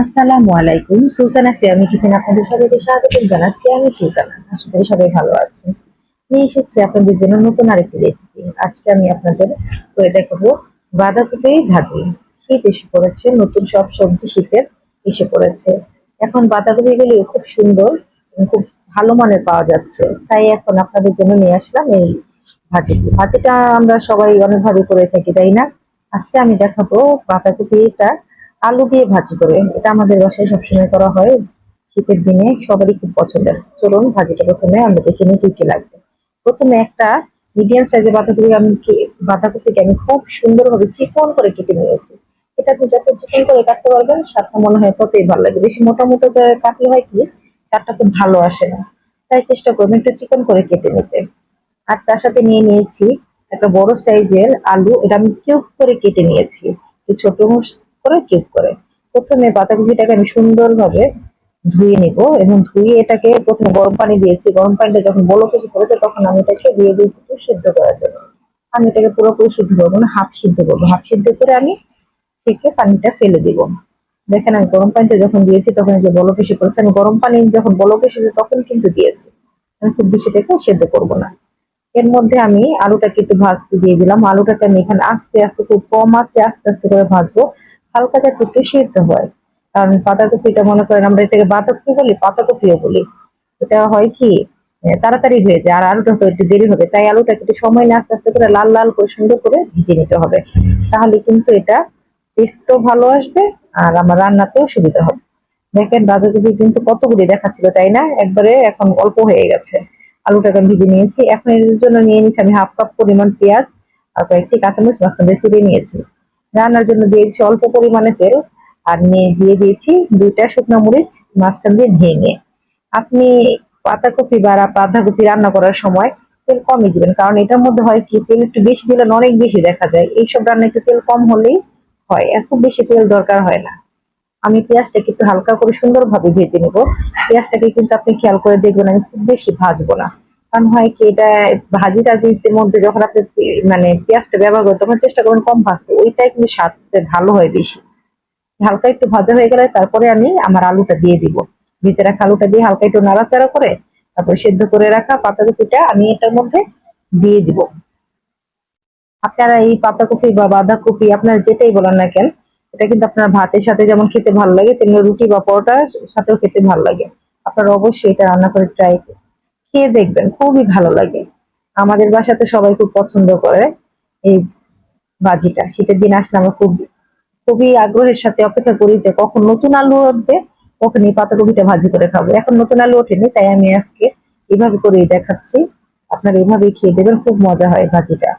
আসসালামু আলাইকুম। সুলতানা সিয়ামি কিচেন আপনাদের সবাইকে স্বাগত জানাচ্ছি। আমি সুলতানা, আশা করি সবাই ভালো আছেন। নিয়ে এসেছি আপনাদের জন্য নতুন আরেকটি রেসিপি আজকে আমি আপনাদের করে দেখাবো বাঁধাকপি ভাজি। শীত এসে পড়েছে, নতুন সব সবজি শীতের এসে পড়েছে। এখন বাঁধাকপি গুলি খুব সুন্দর খুব ভালো মানের পাওয়া যাচ্ছে। তাই এখন আপনাদের জন্য নিয়ে আসলাম এই ভাজিটি। ভাজিটা আমরা সবাই অনেকভাবে করে থাকি, তাই না? আজকে আমি দেখাবো বাঁধাকপিটা আলু দিয়ে ভাজি করে, এটা আমাদের বাসায় সবসময় করা হয়। শীতের দিনে সবারই খুব পছন্দের। চলুন ভাজিটা প্রথমে, আমরা দেখে নিই কি লাগবে। প্রথমে একটা মিডিয়াম সাইজের বাঁধাকপি আমি বাঁধাকপিকে আমি খুব সুন্দরভাবে চিকন করে কেটে নিয়েছি। এটা আপনি যত চিকন করে কাটতে পারবেন, স্বাদটা মনে হয় ততই ভালো লাগে বেশি মোটা মোটা কাটলে হয় কি, স্বাদটা খুব ভালো আসে না। তাই চেষ্টা করবেন একটু চিকন করে কেটে নিতে। আর তার সাথে নিয়ে নিয়েছি একটা বড় সাইজের আলু। এটা আমি কিউব করে কেটে নিয়েছি। ছোট করে কিউব করে। প্রথমে বাঁধাকপিটাকে আমি সুন্দরভাবে ধুয়ে নিব এবং ধুয়ে এটাকে প্রথমে গরম পানি দিয়েছি। গরম পানিটা যখন বলক এসে পড়েছে তখন আমি এটাকে দিয়ে দিয়েছি একটু সিদ্ধ করার জন্য। আমি এটাকে পুরোপুরি সিদ্ধ করব না, হাফ সিদ্ধ করব। হাফ সিদ্ধ করে আমি থেকে পানিটা ফেলে দিব। দেখেন আমি গরম পানিটা যখন দিয়েছি তখন যে বলক এসে পড়েছে, আমি গরম পানি যখন বলক এসেছে তখন কিন্তু দিয়েছি। আমি খুব বেশি থেকে সেদ্ধ করব না। এর মধ্যে আমি আলুটাকে একটু ভাজতে দিয়ে দিলাম। আলুটাকে আমি এখানে আস্তে আস্তে খুব কম আছে, আস্তে আস্তে করে ভাজবো। হালকা যাতে একটু সিদ্ধ হয়। কারণ পাতাকপিটা মনে করেন আমরা এটাকে বাঁধাকপি বলি, পাতাকপিও বলি। এটা হয় কি তাড়াতাড়ি হয়ে যায়, আর আলুটা তো একটু দেরি হবে। তাই আলুটা একটু সময় নিয়ে আস্তে আস্তে করে লাল লাল করে সুন্দর করে ভিজে নিতে হবে। তাহলে কিন্তু এটা টেস্টও ভালো আসবে, আর আমার রান্নাতেও সুবিধা হবে। দেখেন বাঁধাকপি কিন্তু কতগুলি দেখাচ্ছিল, তাই না? একবারে এখন অল্প হয়ে গেছে। আলুটাকে ভেজে নিয়েছি। এখন এর জন্য নিয়ে নিচ্ছি আমি হাফ কাপ পরিমাণ পেঁয়াজ আর কয়েকটি কাঁচামরিচ মাঝখানে চিড়ে নিয়েছি। রান্নার জন্য দিয়েছি অল্প পরিমাণে তেল, আর নিয়ে দিয়ে দিয়েছি দুইটা শুকনো মরিচ, মাঝখান দিয়ে ভেঙে আপনি পাতাকপি বা বাঁধাকপি রান্না করার সময় তেল কমই দিবেন, কারণ এটার মধ্যে হয় কি, তেল একটু বেশি দিলে অনেক বেশি দেখা যায়। এইসব রান্না একটু তেল কম হলেই হয়, এত বেশি তেল দরকার হয় না। আমি পেঁয়াজটাকে একটু হালকা করে সুন্দরভাবে ভেজে নেব। পেঁয়াজটাকে কিন্তু আপনি খেয়াল করে দেখবেন আমি খুব বেশি ভাজবো না। কারণ হয় কি, এটা ভাজি টাজির মধ্যে যখন আপনি মানে পেঁয়াজটা ব্যবহার করেন, তখন চেষ্টা করবেন কম ভাজতে। ওইটাই কিন্তু স্বাদটা ভালো হয় বেশি। হালকা একটু ভাজা হয়ে গেলে তারপরে আমি আমার আলুটা দিয়ে দিব। ভেজে রাখা আলুটা দিয়ে হালকা একটু নাড়াচাড়া করে তারপরে সেদ্ধ করে রাখা পাতাকপিটা আমি এটার মধ্যে দিয়ে দিব। আপনারা এই পাতাকপি বা বাঁধাকপি, আপনারা যেটাই বলেন না কেন, এটা কিন্তু আপনার ভাতের সাথে যেমন খেতে ভালো লাগে, তেমনি রুটি বা পরোটার সাথেও খেতে ভালো লাগে। আপনারা অবশ্যই এটা রান্না করে ট্রাই খেয়ে দেখবেন, খুবই ভালো লাগে। আমাদের বাসাতে সবাই খুব পছন্দ করে এই ভাজিটা শীতের দিন আসলে আমরা খুব, খুবই আগ্রহের সাথে অপেক্ষা করি যে কখন নতুন আলু উঠবে, কখন এই পাতাকপিটা ভাজি করে খাব। এখন নতুন আলু ওঠেনি, তাই আমি আজকে এভাবে করেই দেখাচ্ছি। আপনারা এইভাবেই খেয়ে দেবেন, খুব মজা হয় ভাজিটা।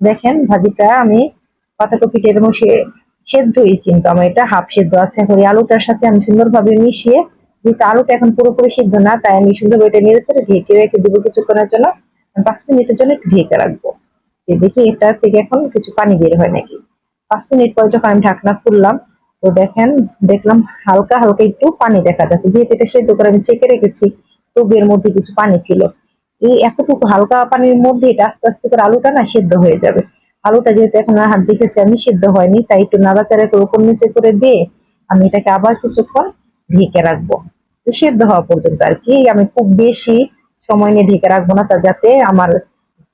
দেখেন, ভাজিটা আমি পাতাকপিটা এবং সে, সেদ্ধই, কিন্তু আমার এটা হাফ সেদ্ধ আছে। এখন এই আলুটার সাথে আমি সুন্দরভাবে মিশিয়ে যেহেতু আলুটা এখন পুরোপুরি সিদ্ধ না, তাই আমি সুন্দর এটা নেড়ে চেড়ে ঢেকে রেখে দিব কিছুক্ষণের জন্য। পাঁচ মিনিটের জন্য একটু ঢেকে রাখব। দেখি এটা থেকে এখন কিছু পানি বের হয় নাকি। পাঁচ মিনিট পরে যখন আমি ঢাকনা খুললাম, তো দেখেন, দেখলাম হালকা হালকা একটু পানি দেখা যাচ্ছে। যেহেতু এটা সেদ্ধ করে আমি চেকে রেখেছি তবু এর মধ্যে কিছু পানি ছিল। এই এতটুকু হালকা পানির মধ্যে এটা আস্তে আস্তে করে আলুটা না সেদ্ধ হয়ে যাবে। আলুটা যেহেতু এখন আর হাত দেখেছি আমি সেদ্ধ হয়নি, তাই একটু নাড়াচাড়া করে উপর নিচে করে দিয়ে আমি এটাকে আবার কিছুক্ষণ ঢেকে রাখব। সেদ্ধ হওয়া পর্যন্ত আর কি, আমি খুব বেশি সময় নিয়ে ঢেকে রাখব না, তা যাতে আমার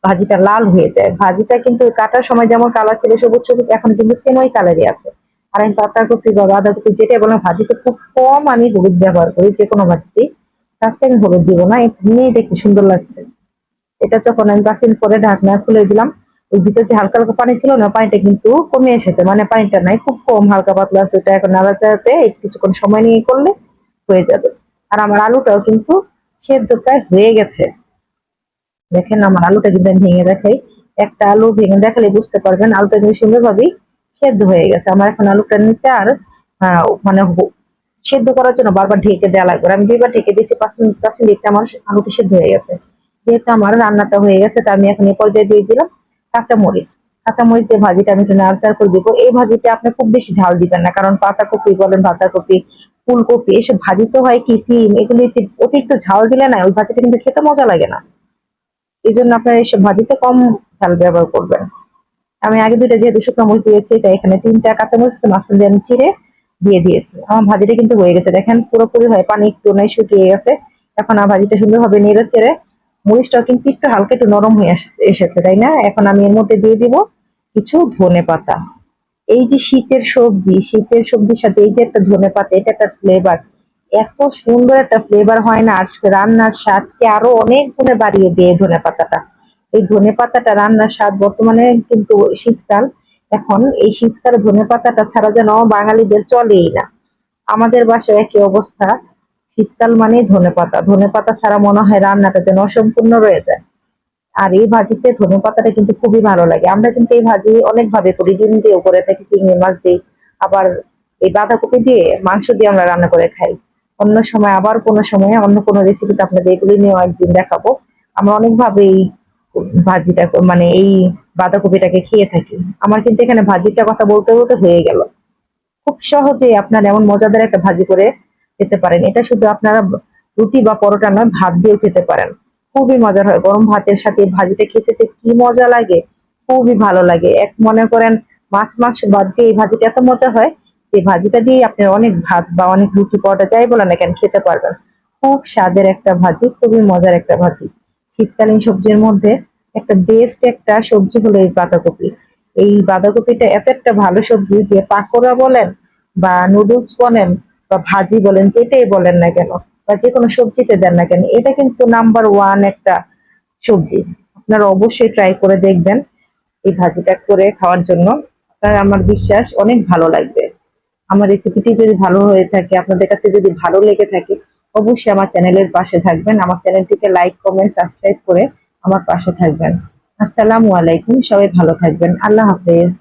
ভাজিটা লাল হয়ে যায়। ভাজিটা কিন্তু কাটার সময় যেমন কালার ছিল, সবুজ সবুজ, এখন কিন্তু সেম ওই কালারই আছে। আর আমি পাতাকপি বা বাঁধাকপি যেটা বললাম ভাজিতে খুব কম আমি হলুদ ব্যবহার করি, যে কোনো ভাজিতেই তার আমি হলুদ দিব না এমনি দেখতে সুন্দর লাগছে। এটা যখন আমি বাসিন করে ঢাকনা খুলে দিলাম ওই ভিতরে যে হালকা হালকা পানি ছিল না পানিটা কিন্তু কমে এসেছে। মানে পানিটা নাই খুব কম হালকা পাতলা আছে ওটা এখন নাড়াচাড়াতে কিছুক্ষণ সময় নিয়ে করলে হয়ে যাবে। আর আমার আলুটাও কিন্তু সেদ্ধ প্রায় হয়ে গেছে। দেখেন আমার আলুটা কিন্তু ভেঙে দেখাই। একটা আলু ভেঙে দেখালে বুঝতে পারবেন আলুটা কিন্তু সুন্দরভাবেই সেদ্ধ হয়ে গেছে। আমার এখন আলুটা নিতে আর আহ, মানে সেদ্ধ করার জন্য বারবার ঢেকে দেওয়া লাগবে। আমি দুইবার ঢেকে দিয়েছি পাঁচ মিনিট পাঁচ মিনিট আমার আলুটা সেদ্ধ হয়ে গেছে। যেহেতু আমার রান্নাটা হয়ে গেছে তা আমি এখন এই পর্যায়ে দিয়ে দিলাম। কাঁচামরিচ। কাঁচামরিচ দিয়ে ভাজিটা আমি একটু নাড়াচাড়া করে দিব, এই ভাজিটা আপনি খুব বেশি ঝাল দিবেন না, কারণ পাতাকপি বলেন, বাঁধাকপি, ফুলকপি, এসব ভাজি তো হয় কি, সিম এগুলিতে অতিরিক্ত ঝাল দিলে না, ওই ভাজিটা কিন্তু খেতে মজা লাগে না। এই জন্য আপনার এইসব ভাজিতে কম ঝাল ব্যবহার করবেন। আমি আগে দুইটা যেহেতু শুকনো মরিচ দিয়েছি, তাই এখানে তিনটা কাঁচামরিচ মাঝখান দিয়ে আমি চিড়ে দিয়ে দিয়েছি। আমার ভাজিটা কিন্তু হয়ে গেছে, দেখেন পুরোপুরি হয়, পানি একটু নাই শুকিয়ে গেছে। এখন আমার ভাজিটা সুন্দরভাবে নেড়ে চেড়ে মরিচটা কিন্তু একটু হালকা একটু নরম হয়ে এসেছে, তাই না? এখন আমি এর মধ্যে দিয়ে দিব কিছু ধনে পাতা। এই যে শীতের সবজি, শীতের সবজির সাথে এই যে একটা ধনে পাতা, এটা একটা ফ্লেভার এত সুন্দর একটা ফ্লেভার হয় না, আর রান্নার স্বাদকে আরও অনেক গুণে বাড়িয়ে দিয়ে ধনে পাতাটা। এই ধনে পাতাটা রান্নার স্বাদ বর্তমানে কিন্তু শীতকাল। এখন এই শীতকালে ধনে পাতাটা ছাড়া যেন বাঙালিদের চলেই না। আমাদের বাসায় একই অবস্থা। শীতকাল মানে ধনে পাতা। ধনে পাতা ছাড়া মনে হয় রান্নাটা যেন অসম্পূর্ণ রয়ে যায়। আর এই ভাজিতে ধনে পাতাটা কিন্তু খুবই ভালো লাগে। আমরা কিন্তু এই ভাজি অনেক ভাবে করি। ডিম দিয়েও করে থাকি চিংড়ি মাছ দিই আবার এই বাঁধাকপি দিয়ে, মাংস দিয়ে আমরা রান্না করে খাই। অন্য সময় আবার কোনো সময় অন্য কোনো রেসিপিতে আপনাদের এগুলি নিয়েও একদিন দেখাবো। আমরা অনেকভাবে এই ভাজিটা মানে এই বাঁধাকপিটাকে খেয়ে থাকি। আমার কিন্তু এখানে ভাজিটার কথা বলতে বলতে হয়ে গেল। খুব সহজেই আপনার এমন মজাদার একটা ভাজি করে খেতে পারেন। এটা শুধু আপনারা রুটি বা পরোটা নয়, ভাত দিয়েও খেতে পারেন। খুবই মজার হয়। গরম ভাতের সাথে ভাজিটা খেতে যে কি মজা লাগে, খুবই ভালো লাগে। এক মনে করেন, মাছ মাংস বাদ দিয়ে এই ভাজিটা এত মজা হয় যে ভাজিটা দিয়ে আপনি অনেক ভাত বা অনেক রুটি, পরোটা যাই বলেন না কেন খেতে পারবেন। খুব স্বাদের একটা ভাজি, খুবই মজার একটা ভাজি। শীতকালীন সবজির মধ্যে একটা বেস্ট একটা সবজি হলো এই বাঁধাকপি। এই বাঁধাকপিটা এত একটা ভালো সবজি যে পাকোড়া বলেন বা নুডলস বলেন বা ভাজি বলেন, যেটাই বলেন না কেন, বা যে কোনো সবজিতে দেন না কেন, এটা কিন্তু নাম্বার ওয়ান একটা সবজি। আপনারা অবশ্যই ট্রাই করে দেখবেন এই ভাজিটা করে খাওয়ার জন্য। আপনার আমার বিশ্বাস, অনেক ভালো লাগবে। আমার রেসিপিটি যদি ভালো হয়ে থাকে, আপনাদের কাছে যদি ভালো লেগে থাকে, অবশ্যই আমার চ্যানেলের পাশে থাকবেন। আমার চ্যানেলটিকে লাইক কমেন্ট সাবস্ক্রাইব করে আমার পাশে থাকবেন। আসসালামু আলাইকুম, সবাই ভালো থাকবেন। আল্লাহ হাফেজ।